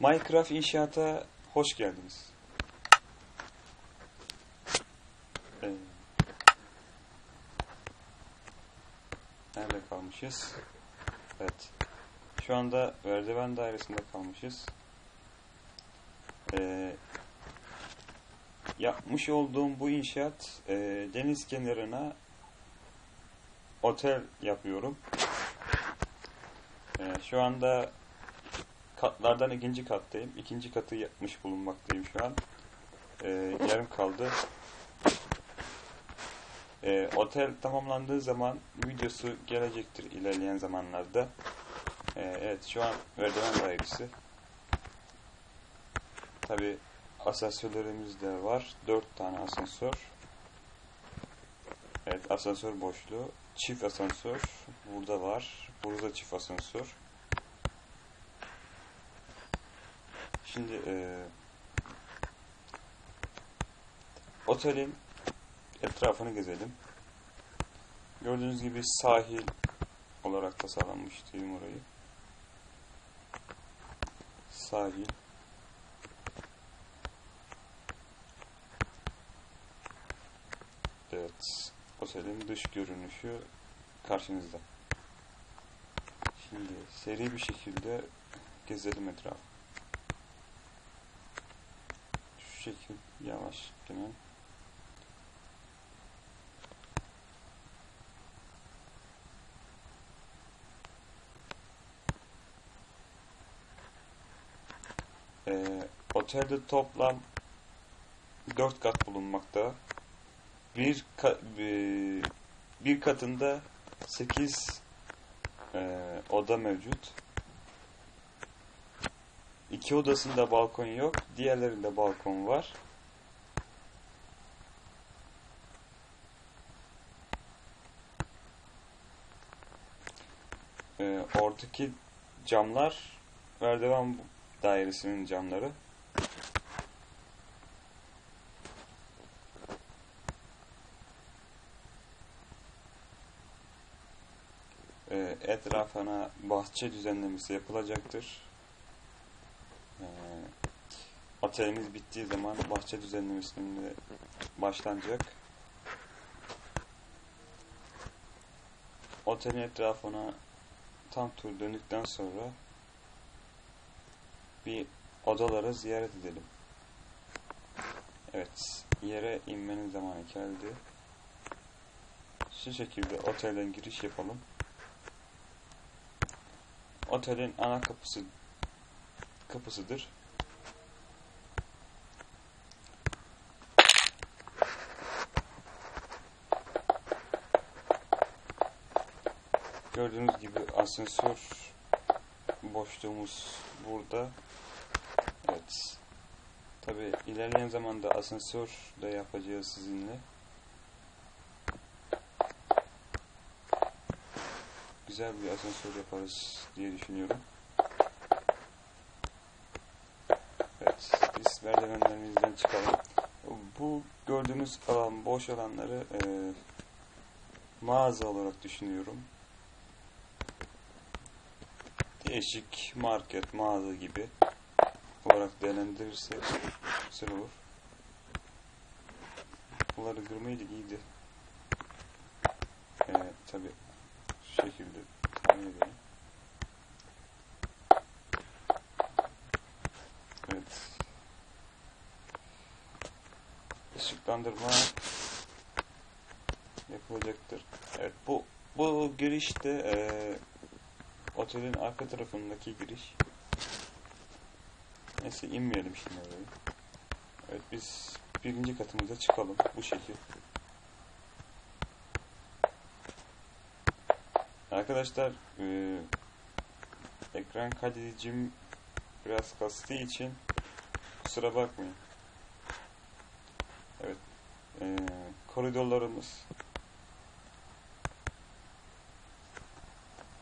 Minecraft inşaata hoş geldiniz. Nerede kalmışız? Evet. Şu anda merdiven dairesinde kalmışız. Ee, yapmış olduğum bu inşaat e, deniz kenarına otel yapıyorum. Ee, şu anda katlardan ikinci kattayım. İkinci katı yapmış bulunmaktayım şu an. Ee, yarım kaldı. Ee, otel tamamlandığı zaman videosu gelecektir ilerleyen zamanlarda. Ee, evet şu an merdiven dairesi. Tabi asansörlerimiz de var. Dört tane asansör. Evet asansör boşluğu. Çift asansör burada var. Burada çift asansör. Şimdi e, otelin etrafını gezelim. Gördüğünüz gibi sahil olarak tasarlanmış diyeyim orayı. Sahil. Evet. Otelin dış görünüşü karşınızda. Şimdi seri bir şekilde gezelim etrafı. Şu şekil yavaş gene. Ee, otelde toplam 4 kat bulunmakta. Bir, ka bir katında 8 e, oda mevcut. İki odasında balkon yok. Diğerlerinde balkon var. Ee, oradaki camlar merdiven dairesinin camları. Ee, etrafına bahçe düzenlemesi yapılacaktır. Ee, otelimiz bittiği zaman bahçe düzenlemesinde başlanacak. Otelin etrafına tam tur döndükten sonra bir odaları ziyaret edelim. Evet, yere inmenin zamanı geldi. Şu şekilde otelden giriş yapalım. Otelin ana kapısı kapısıdır. Gördüğünüz gibi asansör boşluğumuz burada. Evet. Tabi ilerleyen zamanda asansör de yapacağız sizinle. Güzel bir asansör yaparız diye düşünüyorum. Evet. Biz merdivenlerimizden çıkalım. Bu gördüğünüz alan, boş alanları e, mağaza olarak düşünüyorum. Değişik market, mağaza gibi olarak değerlendirirsek güzel olur. Bunları kırmayı iyiydi. Evet tabi şu şekilde tahmin edelim. Evet. Işıklandırma yapılacaktır. Evet bu bu girişte e, otelin arka tarafındaki giriş. Neyse inmeyelim şimdi oraya. Evet biz birinci katımıza çıkalım bu şekil. Arkadaşlar e, ekran kaydedicim biraz kastığı için kusura bakmayın. Evet e, koridorlarımız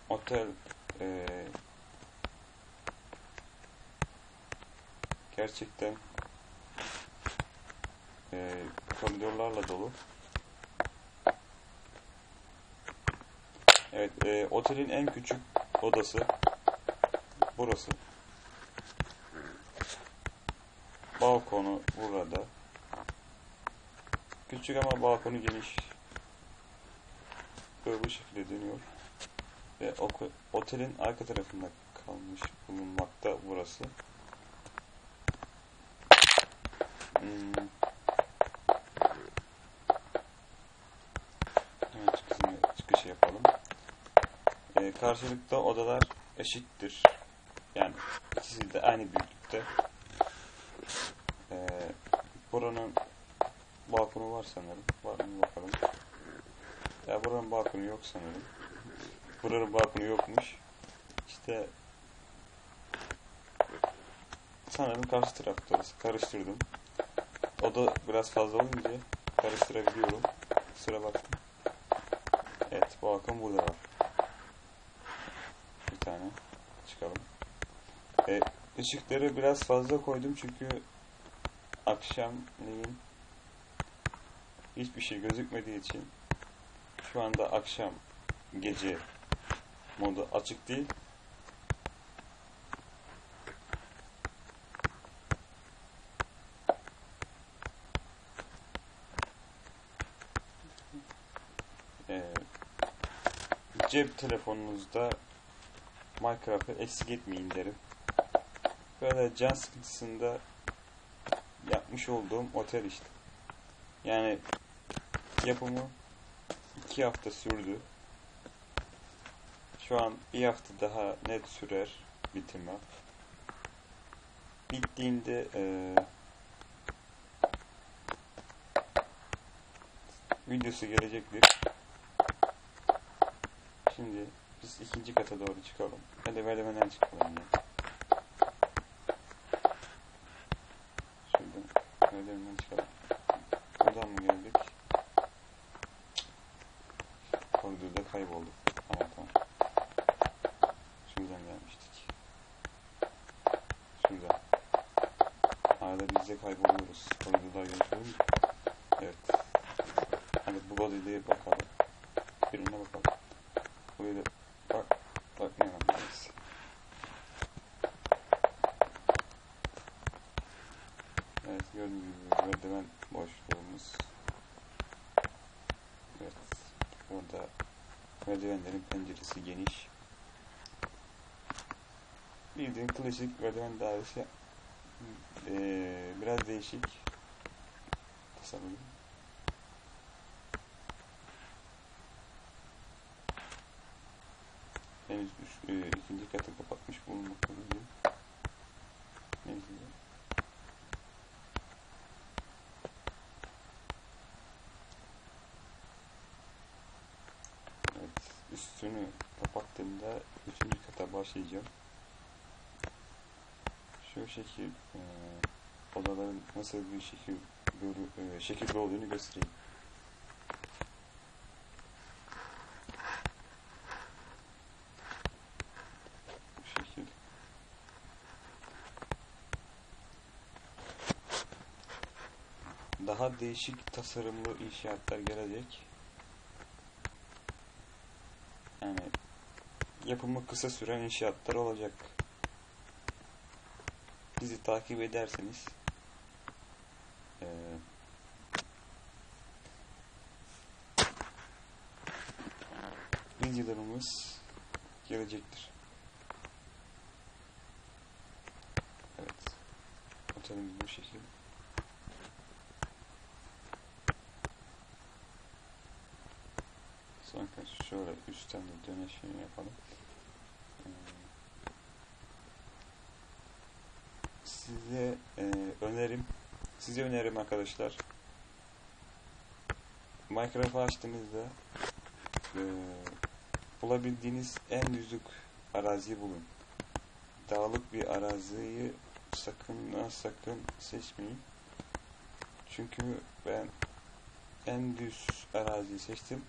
otel e, gerçekten e, koridorlarla dolu. Evet, e, otelin en küçük odası burası. balkonu burada. Küçük ama balkonu geniş. Böyle bu şekilde dönüyor. Ve oku- otelin arka tarafında kalmış bulunmakta burası. Hmm. Çıkışını, çıkışı yapalım. Ee, karşılıklı odalar eşittir. Yani ikisi de aynı büyüklükte. Ee, buranın balkonu var sanırım. Var mı bakalım. Ya buranın balkonu yok sanırım. Buranın balkonu yokmuş. İşte sanırım karşı tarafta. Karıştırdım. O da biraz fazla olunca karıştırabiliyorum. Kusura baktım. Evet balkon burada var. Bir tane çıkalım. E, ışıkları biraz fazla koydum çünkü akşamleyin hiçbir şey gözükmediği için şu anda akşam gece modu açık değil. Ee, cep telefonunuzda Minecraft'ı eksik etmeyin derim. Böyle can sıkıntısında yapmış olduğum otel işte. Yani yapımı iki hafta sürdü. Şu an bir hafta daha net sürer bitimi. Bittiğinde eee videosu gelecektir. Şimdi biz ikinci kata doğru çıkalım. Hadi merdivenden çıkalım. Ya. Şuradan merdivenden çıkalım. Buradan mı geldik? De kayboluyoruz. Koridorda geçiyoruz. Evet. Hadi bu body'de bakalım. Birine bakalım. Böyle bak. Bakmayalım. Neyse. Evet gördüğünüz gibi merdiven boşluğumuz. Evet. Orada merdivenlerin penceresi geniş. Bildiğin klasik merdiven dairesi. Ee, biraz değişik tasarım. Henüz üç, e, ikinci katı kapatmış bulunmaktayım. Neyse. Evet, üstünü kapattığımda üçüncü kata başlayacağım. Şu şekil e, odaların nasıl bir şekil e, şekilde olduğunu göstereyim. Daha değişik tasarımlı inşaatlar gelecek. Yani yapımı kısa süren inşaatlar olacak. Bizi takip ederseniz eee, videolarımız gelecektir. Evet. Otelimiz bu şekil. Sonra şöyle üstten de dönüşünü yapalım. Ee, Size e, önerim, size önerim arkadaşlar. Minecraft'ı açtığınızda e, bulabildiğiniz en düzlük araziyi bulun. Dağlık bir araziyi sakın sakın seçmeyin. Çünkü ben en düz araziyi seçtim.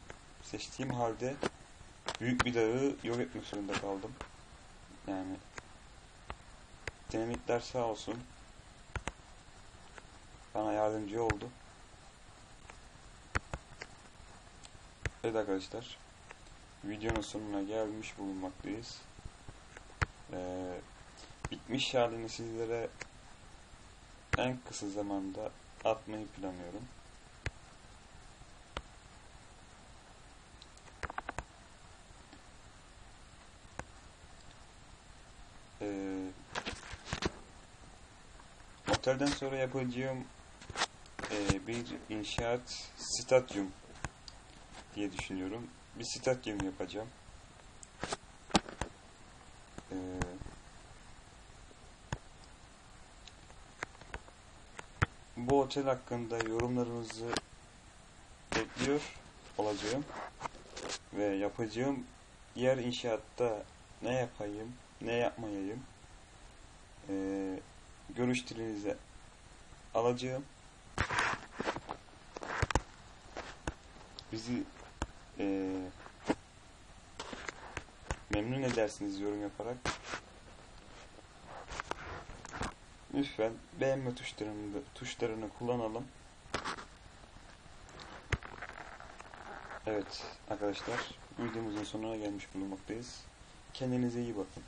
Seçtiğim halde büyük bir dağı yok etmek zorunda kaldım. Yani dinamitler sağ olsun bana yardımcı oldu. Evet arkadaşlar videonun sonuna gelmiş bulunmaktayız. Ee, bitmiş halini sizlere en kısa zamanda atmayı planlıyorum. Otelden sonra yapacağım e, bir inşaat stadyum diye düşünüyorum. Bir stadyum yapacağım. Ee, bu otel hakkında yorumlarınızı bekliyor olacağım ve yapacağım yer inşaatta ne yapayım, ne yapmayayım ee, görüşlerinizi alacağım. Bizi ee, memnun edersiniz yorum yaparak. Lütfen beğenme tuşlarını, tuşlarını kullanalım. Evet arkadaşlar videomuzun sonuna gelmiş bulunmaktayız. Kendinize iyi bakın.